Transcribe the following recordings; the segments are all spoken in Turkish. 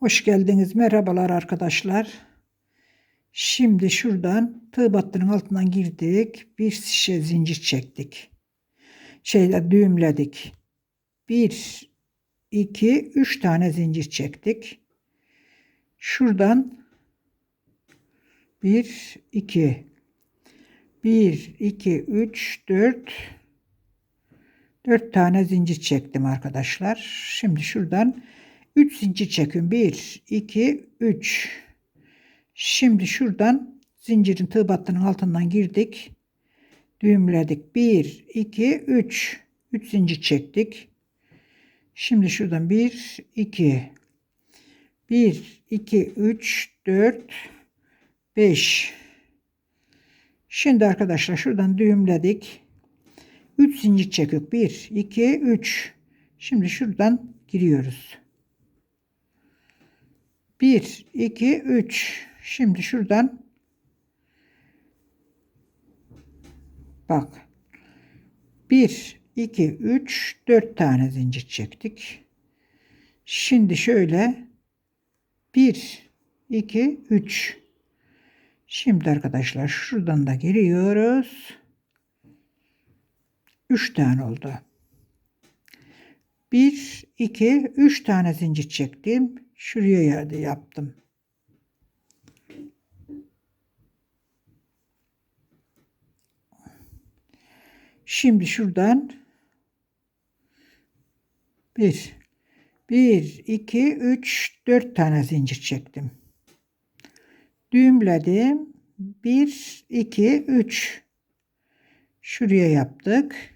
Hoş geldiniz. Merhabalar arkadaşlar. Şimdi şuradan tığ battının altından girdik. Bir şişe zincir çektik. Şeyler düğümledik. Bir, iki, üç tane zincir çektik. Şuradan bir, iki, bir, iki, üç, dört, dört tane zincir çektim arkadaşlar. Şimdi şuradan 3 zincir çekin. 1, 2, 3. Şimdi şuradan zincirin tığ battının altından girdik. Düğümledik. 1, 2, 3. 3 zincir çektik. Şimdi şuradan 1, 2, 1, 2, 3, 4, 5. Şimdi arkadaşlar şuradan düğümledik. 3 zincir çekiyoruz. 1, 2, 3. Şimdi şuradan giriyoruz. 1, 2, 3. Şimdi şuradan bak. 1, 2, 3, 4 tane zincir çektik. Şimdi şöyle 1, 2, 3. Şimdi arkadaşlar şuradan da giriyoruz. 3 tane oldu. 1, 2, 3 tane zincir çektim. Şuraya yerde yaptım. Şimdi şuradan 1 1 2 3 4 tane zincir çektim. Düğümledim. 1 2 3 şuraya yaptık.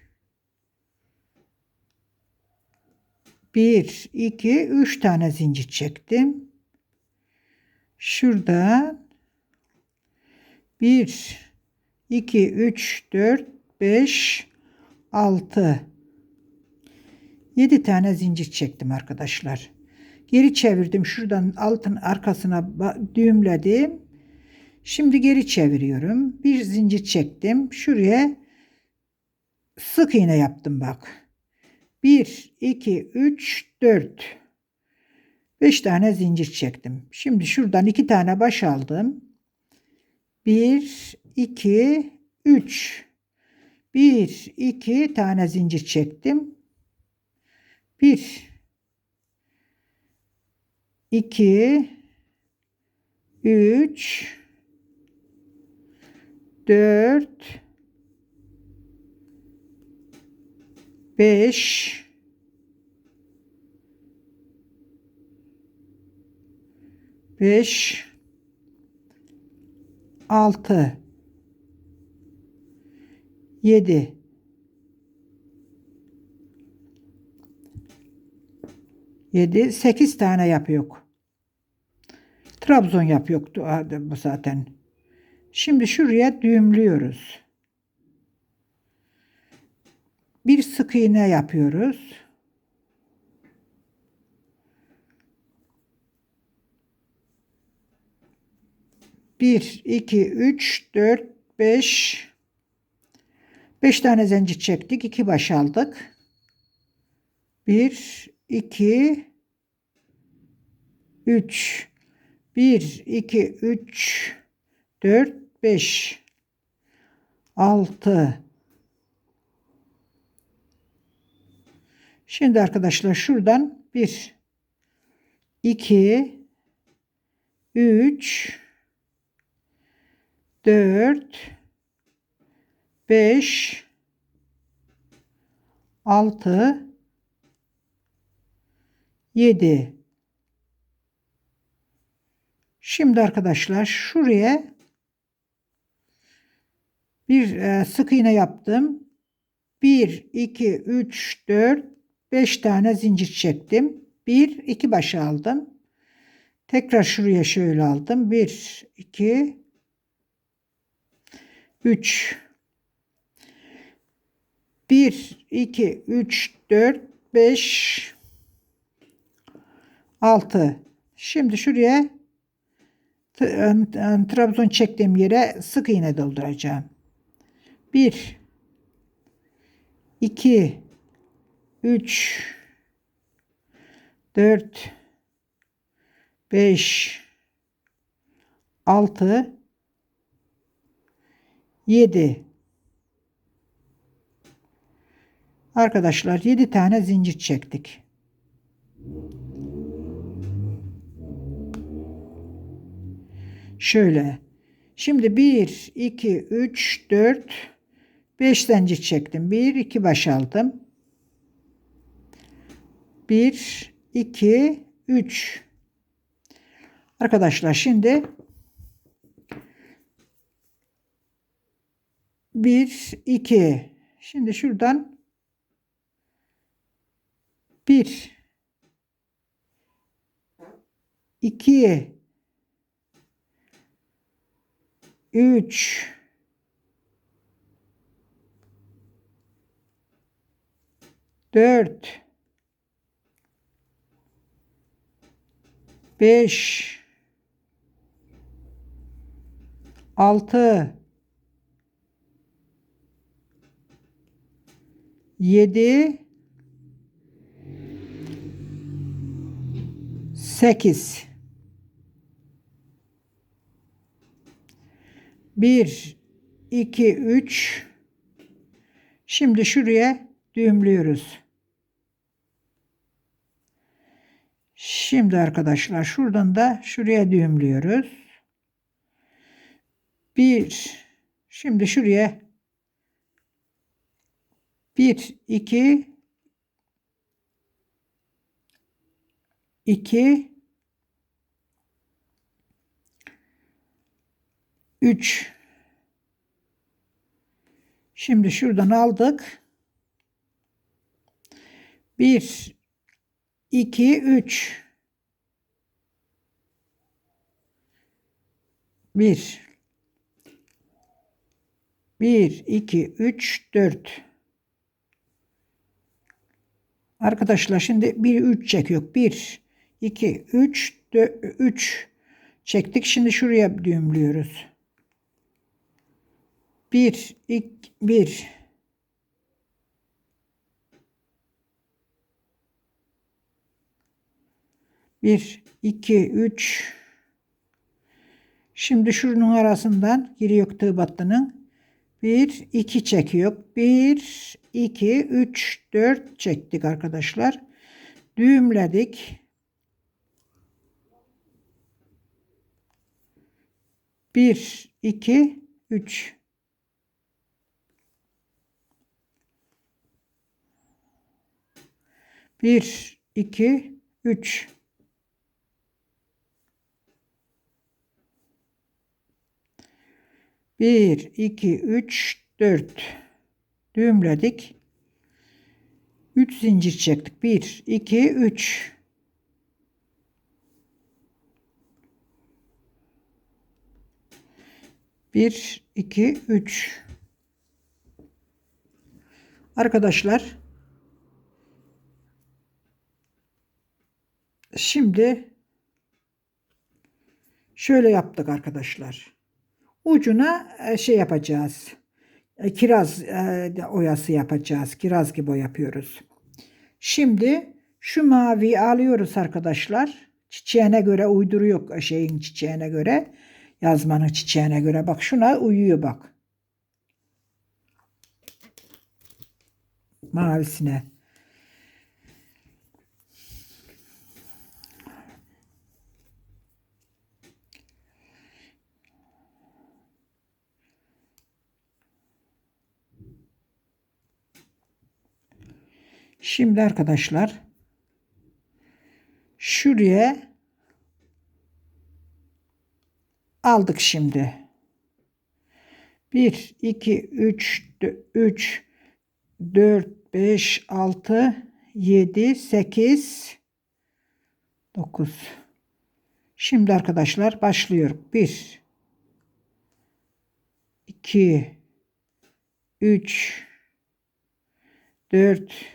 1 2 3 tane zincir çektim. Şuradan 1 2 3 4 5 6 7 tane zincir çektim arkadaşlar. Geri çevirdim. Şuradan altın arkasına düğümledim. Şimdi geri çeviriyorum. Bir zincir çektim. Şuraya sık iğne yaptım bak. 1 2 3 4 5 tane zincir çektim. Şimdi şuradan 2 tane baş aldım. 1 2 3 1 2 tane zincir çektim. 1 2 3 4 5 5 6 7 7 8 tane yapıyor. Trabzon yapıyor bu zaten. Şimdi şuraya düğümlüyoruz. Bir sık iğne yapıyoruz. Bir, iki, üç, dört, beş, beş tane zincir çektik. iki baş aldık. Bir, iki, üç, bir, iki, üç, dört, beş, altı, Şimdi arkadaşlar şuradan 1 2 3 4 5 6 7 Şimdi arkadaşlar şuraya bir e, sık iğne yaptım. 1 2 3 4 5 tane zincir çektim. 1 2 baş aldım. Tekrar şuraya şöyle aldım. 1 2 3 1 2 3 4 5 6 Şimdi şuraya trabzon çektiğim yere sık iğne dolduracağım. 1 2 3 4 5 6 7 Arkadaşlar 7 tane zincir çektik. Şöyle. Şimdi 1 2 3 4 5 zincir çektim. 1 2 baş aldım. 1 2 3 Arkadaşlar şimdi bir, iki. Şimdi şuradan bir, iki, üç, dört, beş, altı, yedi, sekiz, bir, iki, üç. Şimdi şuraya düğümlüyoruz. Şimdi arkadaşlar şuradan da şuraya düğümlüyoruz. Bir. Şimdi şuraya bir, iki, iki, üç. Şimdi şuradan aldık. Bir, iki, üç. Bir, 1, 2, 3, 4. Arkadaşlar şimdi 1, 3 çekiyor. 1, 2, 3, 3 çektik. Şimdi şuraya düğümlüyoruz. 1, 2, 1, Bir, iki, üç. Şimdi şunun arasından giriyor tığ battının. 1, 2 çekiyor. 1, 2, 3, 4 çektik arkadaşlar. Düğümledik. Bir, iki, üç. Bir, iki, üç. Bir, iki, üç, dört. Düğümledik. Üç zincir çektik. Bir, iki, üç. Bir, iki, üç. Arkadaşlar şimdi şöyle yaptık arkadaşlar ucuna e, şey yapacağız. E, kiraz e, oyası yapacağız. Kiraz gibi yapıyoruz. Şimdi şu mavi alıyoruz arkadaşlar. Çiçeğine göre uyduruyor şeyin çiçeğine göre. Yazmanın çiçeğine göre. Bak şuna uyuyor bak. Mavisine. Şimdi arkadaşlar şuraya aldık şimdi. 1 2 3 3 4 5 6 7 8 9 Şimdi arkadaşlar başlıyor. 1 2 3 4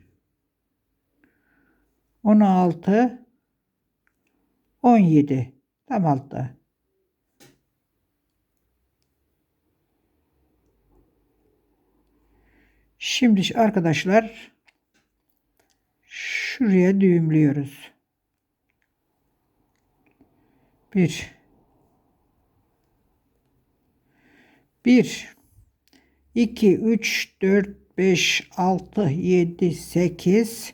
16 17 tam altta. Şimdi arkadaşlar şuraya düğümlüyoruz. 1 1 2 3 4 5 6 7 8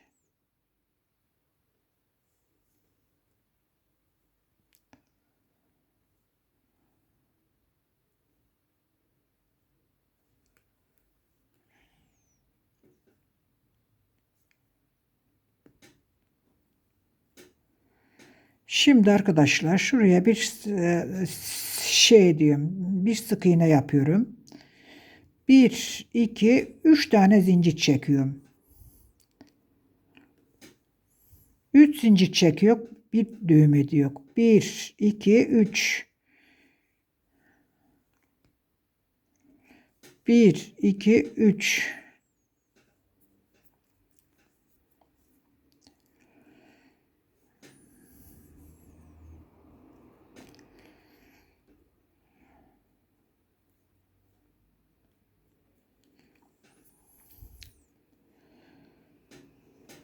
Şimdi arkadaşlar şuraya bir e, şey diyorum. Bir sık iğne yapıyorum. 1 2 3 tane zincir çekiyorum. 3 zincir çekiyor. Bir düğüm ediyor. 1 2 3 1 2 3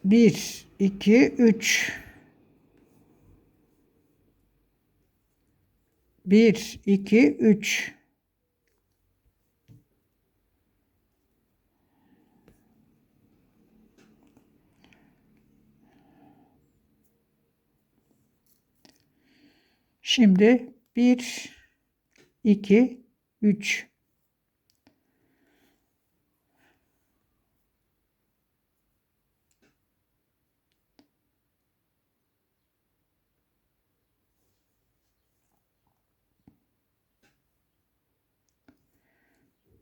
1, 2, 3. 1, 2, 3. Şimdi 1, 2, 3.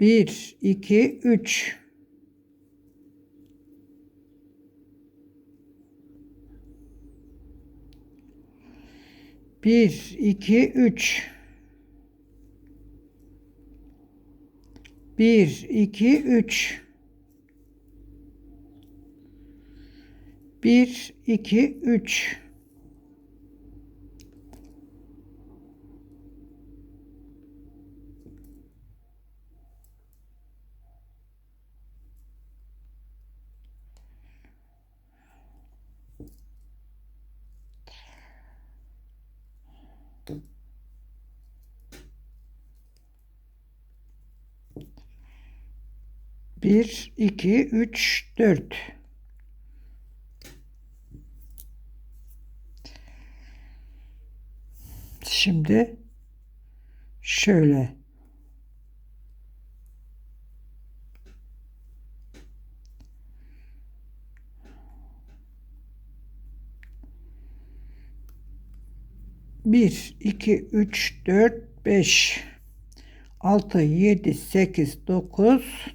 Bir, iki, üç. Bir, iki, üç. Bir, iki, üç. Bir, iki, üç. Bir, iki, üç, dört. Şimdi şöyle bir, iki, üç, dört, beş, altı, yedi, sekiz, dokuz.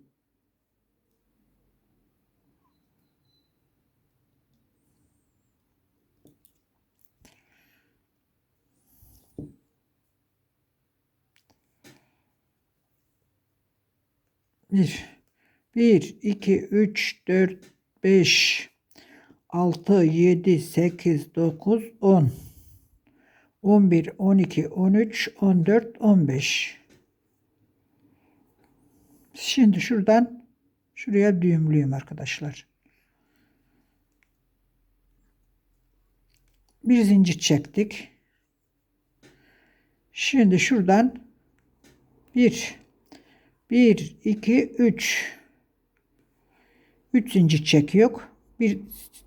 Bir, bir, iki, üç, dört, beş, altı, yedi, sekiz, dokuz, on. On bir, on iki, on üç, on dört, on beş. Şimdi şuradan şuraya düğümlüyüm arkadaşlar. Bir zincir çektik. Şimdi şuradan bir, bir, iki, üç. Üç zincir çekiyor. Bir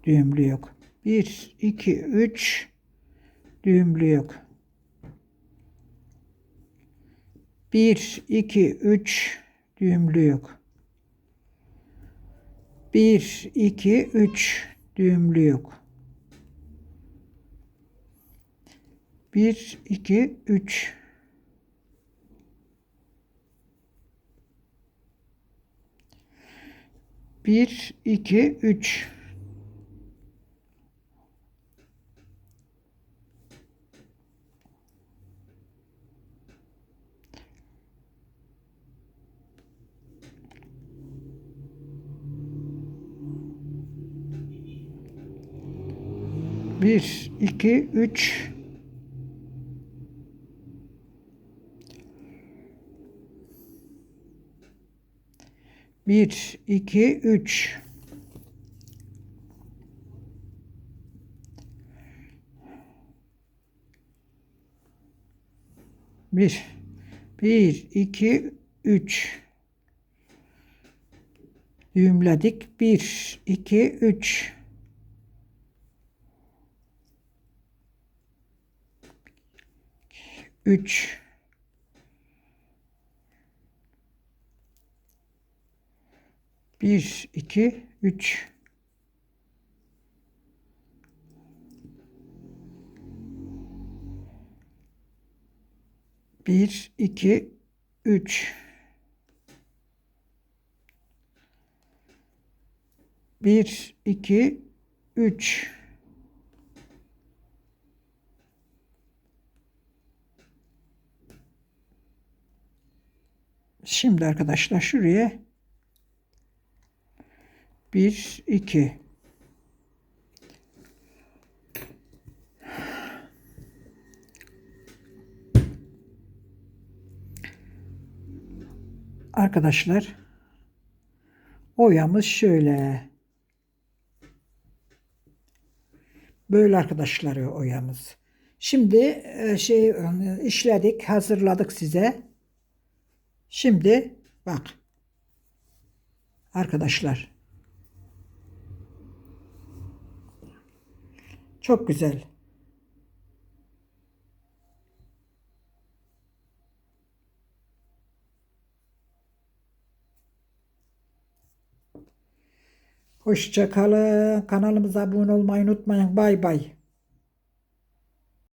düğümlü yok. Bir, iki, üç düğümlü yok. Bir, iki, üç düğümlü yok. Bir, iki, üç düğümlü yok. Bir, iki, üç. Bir, iki, üç. Bir, iki, üç. Bir, iki, üç. Bir, bir, iki, üç. Düğümledik. Bir, iki, üç. Üç. Bir, iki, üç. Bir, iki, üç. Bir, iki, üç. Şimdi arkadaşlar şuraya bir, iki. Arkadaşlar oyamız şöyle. Böyle arkadaşlar oyamız. Şimdi e, şey işledik, hazırladık size. Şimdi bak. Arkadaşlar. Çok güzel. Hoşça kalın. Kanalımıza abone olmayı unutmayın. Bay bay.